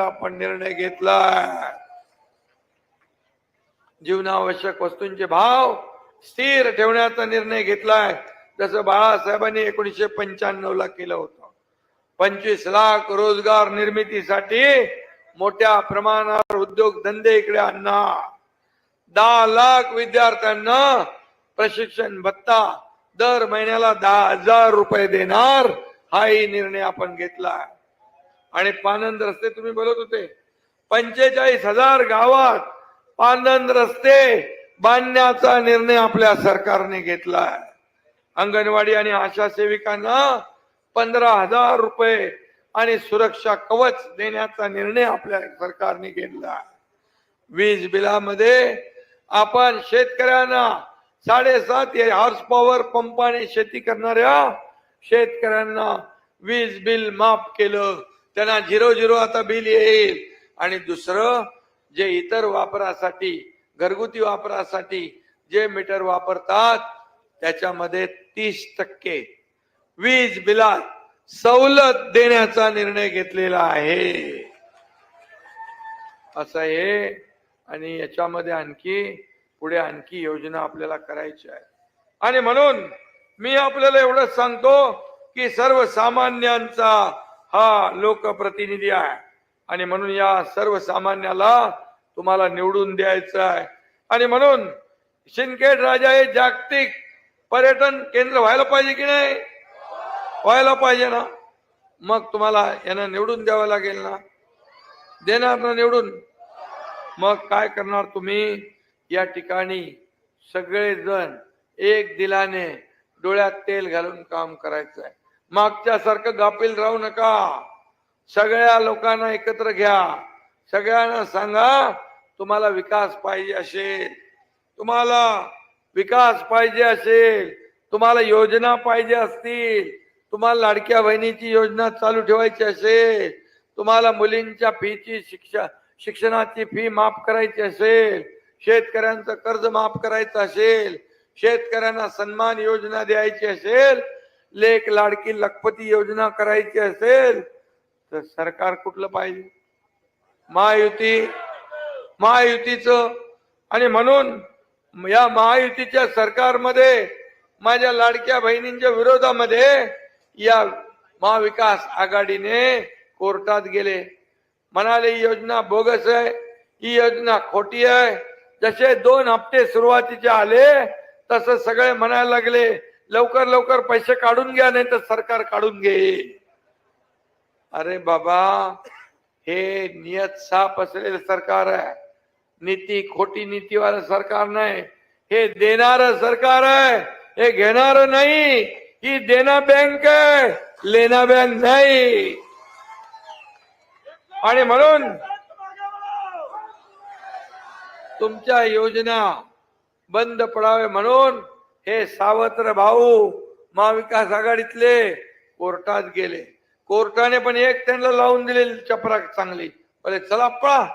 आपण निर्णय घेतलाय जीवनावश्यक वस्तूंचे भाव स्थिर ठेवण्याचा निर्णय घेतलाय. जसं बाळासाहेबांनी एकोणीशे पंच्याण्णव ला केलं होतं. पंचवीस लाख रोजगार निर्मितीसाठी मोठ्या प्रमाणावर उद्योग धंदे इकडे आणणार दहा लाख विद्यार्थ्यांना प्रशिक्षण भत्ता. दर महिन्याला दहा हजार रुपये देणार हाही निर्णय आपण घेतला आणि पानंद रस्ते तुम्ही बोलत होते. पंचेचाळीस हजार गावात पानंद रस्ते बांधण्याचा निर्णय आपल्या सरकारने घेतलाय. अंगणवाडी आणि आशा सेविकांना पंधरा हजार रुपये आणि सुरक्षा कवच देण्याचा निर्णय आपल्या सरकारने घेतला वीज बिलामध्ये आपण शेतकऱ्यांना साडेसात हॉर्स पॉवर पंपाने शेती करणाऱ्या शेतकऱ्यांना वीज बिल माफ केलं. त्यांना झिरो झिरो आता बिल येईल. आणि दुसरं जे इतर वापरासाठी घरगुती वापरासाठी जे मीटर वापरतात त्याच्यामध्ये तीस टक्के वीज बिलात सवलत देण्याचा निर्णय घेतलेला आहे. असं आहे. आणि याच्यामध्ये आणखी पुढे आणखी योजना आपल्याला करायची आहे. आणि म्हणून मी आपल्याला एवढंच सांगतो की सर्वसामान्यांचा हा लोकप्रतिनिधी आहे. आणि म्हणून या सर्वसामान्याला तुम्हाला निवडून द्यायचं आहे. आणि म्हणून शिंदखेड राजा हे जागतिक पर्यटन केंद्र व्हायला पाहिजे की नाही? व्हायला पाहिजे ना. मग तुम्हाला यांना निवडून द्यावं लागेल ना. देणार ना निवडून. मग काय करणार तुम्ही? या ठिकाणी सगळेजण एक दिलाने डोळ्यात तेल घालून काम करायचं आहे मागच्या सारखं गाफील राहू नका. सगळ्या लोकांना एकत्र घ्या. सगळ्यांना सांगा तुम्हाला विकास पाहिजे असेल. तुम्हाला विकास पाहिजे असेल. तुम्हाला योजना पाहिजे असतील. तुम्हाला लाडक्या बहिणीची योजना चालू ठेवायची असेल. तुम्हाला मुलींच्या फीची शिक्षा शिक्षणाची फी माफ करायची असेल. शेतकऱ्यांचं कर्ज माफ करायचं असेल. शेतकऱ्यांना सन्मान योजना द्यायची असेल. लेख लाडकी लखपती योजना करायची असेल तर सरकार कुठलं पाहिजे? महायुती महायुतीचं. आणि म्हणून या महायुतीच्या सरकारमध्ये माझ्या लाडक्या बहिणींच्या विरोधामध्ये या महाविकास आघाडीने कोर्टात गेले. म्हणाले ही योजना बोगस आहे ही योजना खोटी आहे. जसे दोन हप्ते सुरुवातीचे आले तसं सगळे म्हणायला लागले. लवकर लवकर पैसे काढून घ्या नाही तर सरकार काढून घे. अरे बाबा हे नियत साफ असलेलं सरकार आहे. नीती खोटी नीतीवालं सरकार नाही. हे देणार सरकार आहे. हे घेणार नाही. ही देना बँक आहे. लेना बँक नाही. आणि म्हणून तुमच्या योजना बंद पडावे म्हणून हे सावत्र भाऊ महाविकास आघाडीतले कोर्टात गेले. कोर्टाने पण एक त्यांना लावून दिलेली चपरा चांगली. बोले चला पळा.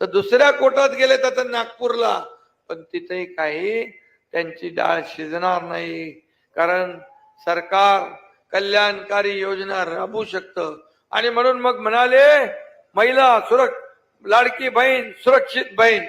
तर दुसऱ्या कोर्टात गेले तर नागपूरला. पण तिथे काही त्यांची डाळ शिजणार नाही. कारण सरकार कल्याणकारी योजना राबवू शकतं. आणि म्हणून मग म्हणाले महिला सुरक्ष लाडकी बहीण सुरक्षित बहीण.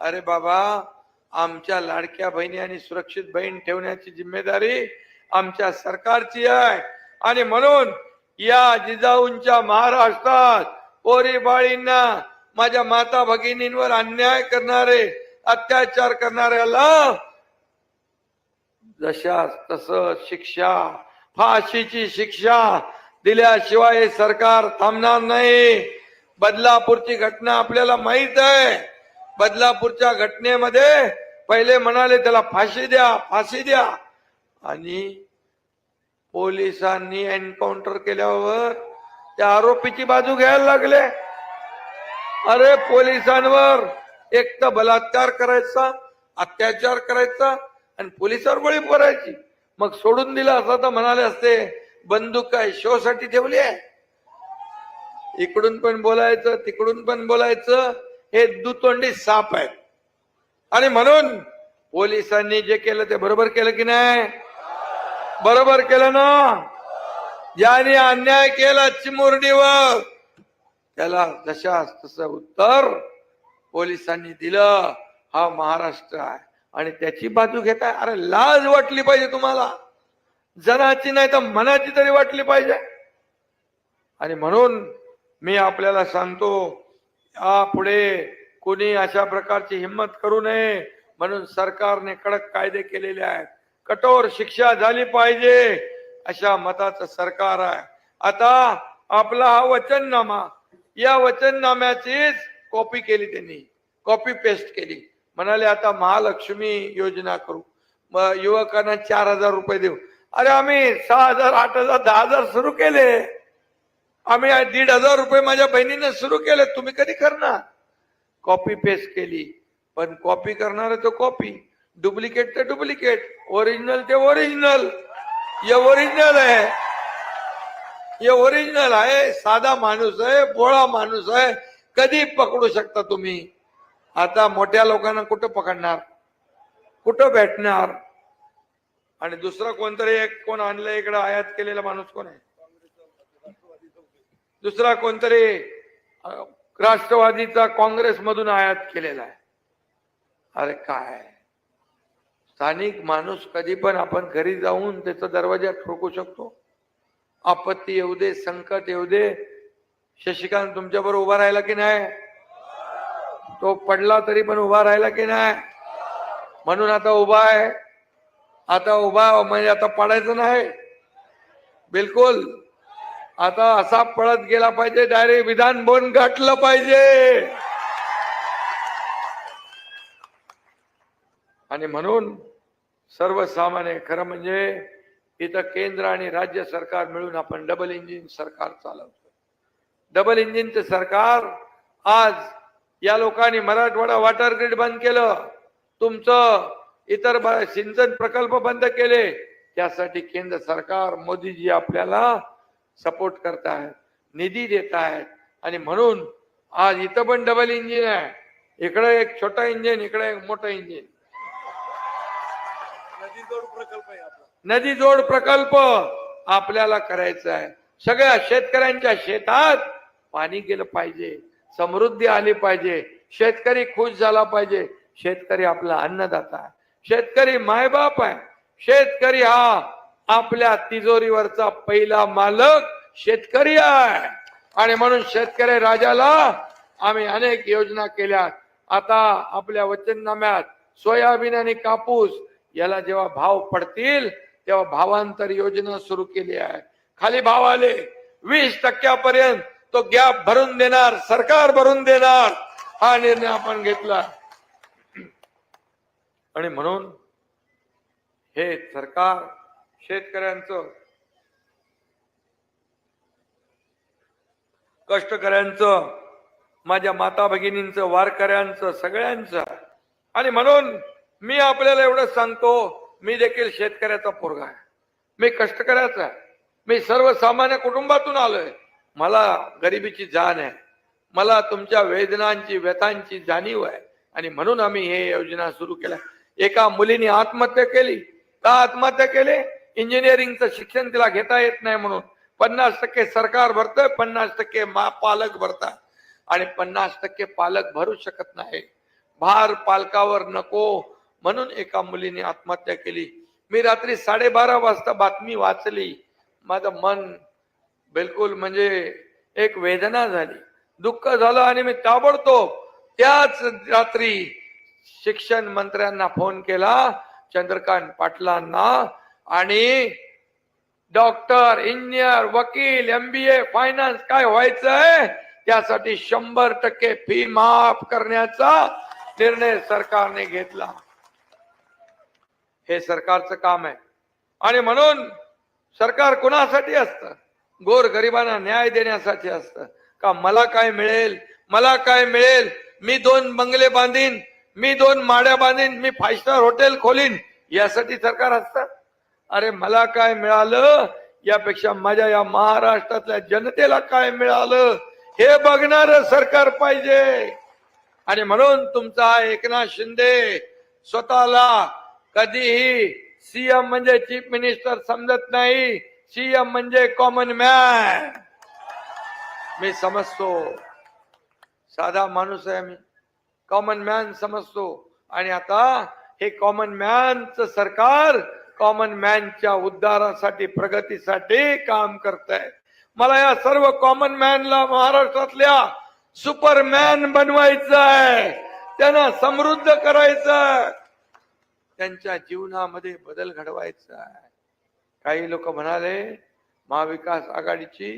अरे बाबा आमच्या लाडक्या बहिणी आणि सुरक्षित बहीण ठेवण्याची जिम्मेदारी आमच्या सरकारची आहे. आणि म्हणून या जिजाऊंच्या महाराष्ट्रात पोरी बाळींना माझ्या माता भगिनींवर अन्याय करणारे अत्याचार करणाऱ्याला जशा तस शिक्षा फाशीची शिक्षा दिल्याशिवाय सरकार थांबणार नाही. बदलापूरची घटना आपल्याला माहीत आहे. बदलापूरच्या घटनेमध्ये पहिले म्हणाले त्याला फाशी द्या फाशी द्या. आणि पोलिसांनी एन्काउंटर केल्यावर त्या आरोपीची बाजू घ्यायला लागले. अरे पोलिसांवर एक तर बलात्कार करायचा अत्याचार करायचा आणि पोलिसावर गोळी करायची मग सोडून दिलं असं तर म्हणाले असते बंदूक काय शो साठी ठेवली आहे. इकडून पण बोलायचं तिकडून पण बोलायचं. हे दुतोंडी साप आहेत. आणि म्हणून पोलिसांनी जे केलं ते बरोबर केलं की नाही? बरोबर केलं ना? ज्याने अन्याय केला चिमुरडीवर त्याला जशा तसं उत्तर पोलिसांनी दिलं. हा महाराष्ट्र आहे. आणि त्याची बाजू घेताय. अरे लाज वाटली पाहिजे तुम्हाला. जनाची नाही तर मनाची तरी वाटली पाहिजे. आणि म्हणून मी आपल्याला सांगतो या पुढे कोणी अशा प्रकारची हिंमत करू नये म्हणून सरकारने कडक कायदे केलेले आहेत. कठोर शिक्षा झाली पाहिजे अशा मताचं सरकार आहे. आता आपला हा वचननामा या वचननाम्याचीच कॉपी केली त्यांनी कॉपी पेस्ट केली. म्हणाले आता महालक्ष्मी योजना करू. युवकांना चार हजार रुपये देऊ. अरे आम्ही सहा हजार आठ हजार दहा हजार सुरू केले. आम्ही दीड हजार रुपये माझ्या बहिणीने सुरू केले. तुम्ही कधी करणार? कॉपी पेस्ट केली. पण कॉपी करणार तो कॉपी डुप्लिकेट ते डुप्लिकेट ओरिजिनल ते ओरिजिनल हे ओरिजिनल आहे. हे ओरिजिनल आहे. साधा माणूस आहे बोळा माणूस आहे. कधी पकडू शकता तुम्ही? आता मोठ्या लोकांना कुठं पकडणार? कुठं भेटणार? आणि दुसरा कोणतरी एक कोण आणलं इकडं? आयात केलेला माणूस कोण आहे? दुसरा कोणतरी राष्ट्रवादीचा काँग्रेसमधून आयात केलेला आहे. अरे काय? स्थानिक माणूस कधी पण आपण घरी जाऊन त्याचा दरवाजा ठोकू शकतो. आपत्ती येऊ दे संकट येऊ दे. शशिकांत तुमच्याबरोबर उभा राहिला की नाही? तो पडला तरी पण उभा राहिला की नाही? म्हणून आता उभा आहे. आता उभा म्हणजे आता पडायचं नाही. बिलकुल. आता असा पळत गेला पाहिजे डायरेक्ट विधान भवन गाठलं पाहिजे. आणि म्हणून सर्वसामान्य खरं म्हणजे इथं केंद्र आणि राज्य सरकार मिळून आपण डबल इंजिन सरकार चालवतो डबल इंजिनचं सरकार आज या लोकांनी मराठवाडा वॉटर ग्रीड बंद केलं. तुमचं इतर सिंचन प्रकल्प बंद केले. त्यासाठी केंद्र सरकार मोदीजी आपल्याला सपोर्ट करत आहेत निधी देत आहेत आणि म्हणून आज इथं पण डबल इंजिन आहे. इकडे एक छोटा इंजिन इकडे एक मोठं इंजिन नदी जोड प्रकल्प नदी जोड प्रकल्प आपल्याला करायचा आहे. सगळ्या शेतकऱ्यांच्या शेतात पाणी गेलं पाहिजे समृद्धी आली पाहिजे शेतकरी खुश झाला पाहिजे शेतकरी आपला अन्नदाता आहे. शेतकरी मायबाप आहे. शेतकरी हा आपल्या तिजोरीवरचा पहिला मालक शेतकरी आहे. आणि म्हणून शेतकरी राजाला आम्ही अनेक योजना केल्या. आता आपल्या वचननाम्यात सोयाबीन आणि कापूस याला जेव्हा भाव पडतील तेव्हा भावांतर योजना सुरू केली आहे. खाली भाव आले. वीस टक्क्यापर्यंत तो गॅप भरून देणार सरकार भरून देणार हा निर्णय आपण घेतला. आणि म्हणून हे सरकार शेतकऱ्यांचं. कष्टकऱ्यांचं माझ्या माता भगिनींचं वारकऱ्यांचं सगळ्यांचं. आणि म्हणून मी आपल्याला एवढं सांगतो मी देखील शेतकऱ्याचा पोरगा आहे. मी कष्टकऱ्याचा आहे. मी सर्वसामान्य कुटुंबातून आलोय. मला गरिबीची जाण आहे. मला तुमच्या वेदनांची व्यथांची जाणीव आहे. आणि म्हणून आम्ही हे योजना सुरू केल्या. एका मुलीने आत्महत्या केली. का आत्महत्या केली? इंजिनिअरिंगचं शिक्षण तिला घेता येत नाही म्हणून पन्नास टक्के सरकार भरतंय पन्नास टक्के मा पालक भरतात. आणि पन्नास टक्के पालक भरू शकत नाही. भार पालकावर नको म्हणून एका मुलीने आत्महत्या केली. मी रात्री साडेबारा वाजता बातमी वाचली. माझं मन बिलकुल म्हणजे एक वेदना झाली. दुःख झालं आणि मी ताबडतोब त्याच रात्री शिक्षण मंत्र्यांना फोन केला चंद्रकांत पाटलांना आणि डॉक्टर इंजिनियर वकील एमबीए फायनान्स काय व्हायचंय? त्यासाठी शंभर टक्के फी माफ करण्याचा निर्णय सरकारने घेतला. हे सरकारचं काम आहे. आणि म्हणून सरकार कुणासाठी असतं? गोर गरिबांना न्याय देण्यासाठी असतं. का मला काय मिळेल? मला काय मिळेल? मी दोन बंगले बांधीन मी दोन माड्या बांधीन मी फाईव्ह स्टार हॉटेल खोलीन यासाठी सरकार असतं? अरे मला काय मिळालं? यापेक्षा माझ्या या महाराष्ट्रातल्या जनतेला काय मिळालं? हे बघणार सरकार पाहिजे. आणि म्हणून तुमचा एकनाथ शिंदे स्वतःला कधीही सीएम म्हणजे चीफ मिनिस्टर समजत नाही. सीएम म्हणजे कॉमन मॅन मी समजतो. साधा माणूस आहे मी. कॉमन मॅन समजतो. आणि आता हे कॉमन मॅनचं सरकार कॉमन मॅनच्या उद्धारासाठी प्रगतीसाठी काम करत आहे मला या सर्व कॉमन मॅनला महाराष्ट्रातल्या सुपरमॅन बनवायचं आहे त्यांना समृद्ध करायचं आहे. त्यांच्या जीवनामध्ये बदल घडवायचा आहे काही लोक म्हणाले महाविकास आघाडीची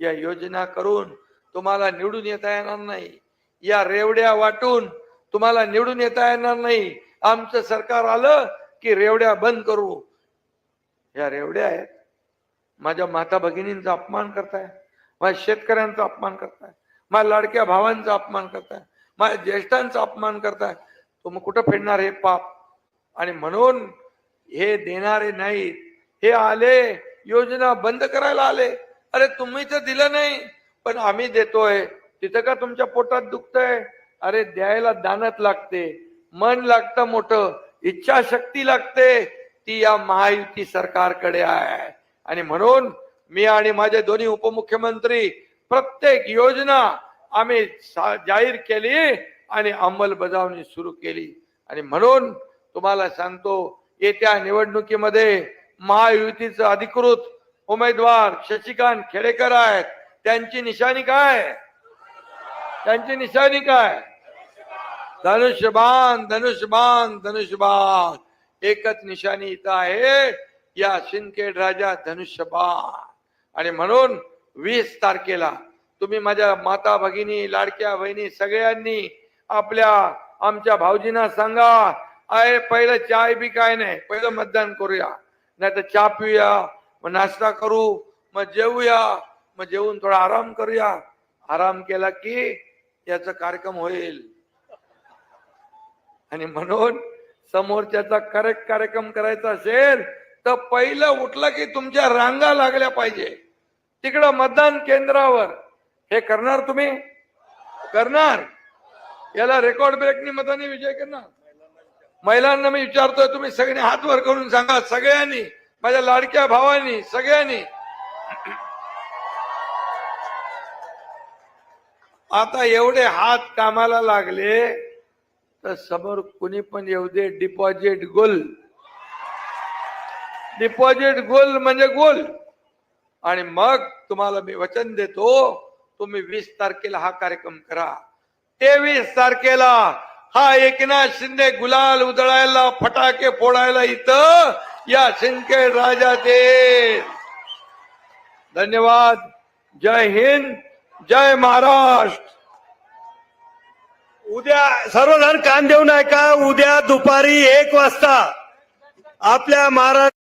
या योजना करून तुम्हाला निवडून येता येणार नाही. या रेवड्या वाटून तुम्हाला निवडून येता येणार नाही. आमचं सरकार आलं की रेवड्या बंद करू. या रेवड्या आहेत. माझ्या माता भगिनींचा अपमान करताय. माझ्या शेतकऱ्यांचा अपमान करताय. माझ्या लाडक्या भावांचा अपमान करताय. माझ्या ज्येष्ठांचा अपमान करताय. तुम्ही कुठं फेडणार हे पाप? आणि म्हणून हे देणारे नाहीत. हे आले योजना बंद करायला आले. अरे तुम्ही तर दिलं नाही पण आम्ही देतोय. तिथं का तुमच्या पोटात दुखतंय? अरे द्यायला दानत लागते. मन लागतं मोठं. इच्छाशक्ती लागते ती या महायुती सरकारकडे आहे. आणि म्हणून मी आणि माझे दोन्ही उपमुख्यमंत्री प्रत्येक योजना आम्ही जाहीर केली आणि अंमलबजावणी सुरू केली. आणि म्हणून तुम्हाला सांगतो येत्या निवडणुकीमध्ये महायुतीचं अधिकृत उमेदवार शशिकांत खेडेकर आहेत. त्यांची निशाणी काय? त्यांची निशाणी काय? धनुष्यबाण धनुष्यबाण धनुष्यबाण. एकच निशाणी इथं आहे. या सिंदखेड राजा धनुष्यबाण. आणि म्हणून वीस तारखेला तुम्ही माझ्या माता भगिनी लाडक्या बहिणी सगळ्यांनी आपल्या आमच्या भाऊजींना सांगा अरे पहिलं चाय बी काय नाही पहिलं मतदान करूया. नाही तर चहा पिऊया मग नाश्ता करू मग जेवूया मग जेवून थोडा आराम करूया. आराम केला की याचा कार्यक्रम होईल. आणि म्हणून समोरच्याचा करेक्ट कार्यक्रम करायचा असेल तर पहिलं उठलं की तुमच्या रांगा लागल्या पाहिजे. तिकडं मतदान केंद्रावर. हे करणार तुम्ही? करणार. याला रेकॉर्ड ब्रेकनी मताने विजय करणार. महिलांना मी विचारतोय तुम्ही सगळे हात वर करून सांगा सगळ्यांनी माझ्या लाडक्या भावांनी सगळ्यांनी. आता एवढे हात कामाला लागले तर समोर कुणी पण येऊ दे डिपॉझिट गोल डिपॉझिट गोल म्हणजे गोल आणि मग तुम्हाला मी वचन देतो तुम्ही वीस तारखेला हा कार्यक्रम करा. तेवीस तारखेला हा एकनाथ शिंदे गुलाल उधळायला फटाके फोडायला इथं या सिंदखेड राजा ते धन्यवाद. जय हिंद जय महाराष्ट्र. उद्या सर्वजण कान देऊ नका. उद्या दुपारी एक वाजता आपल्या महाराष्ट्र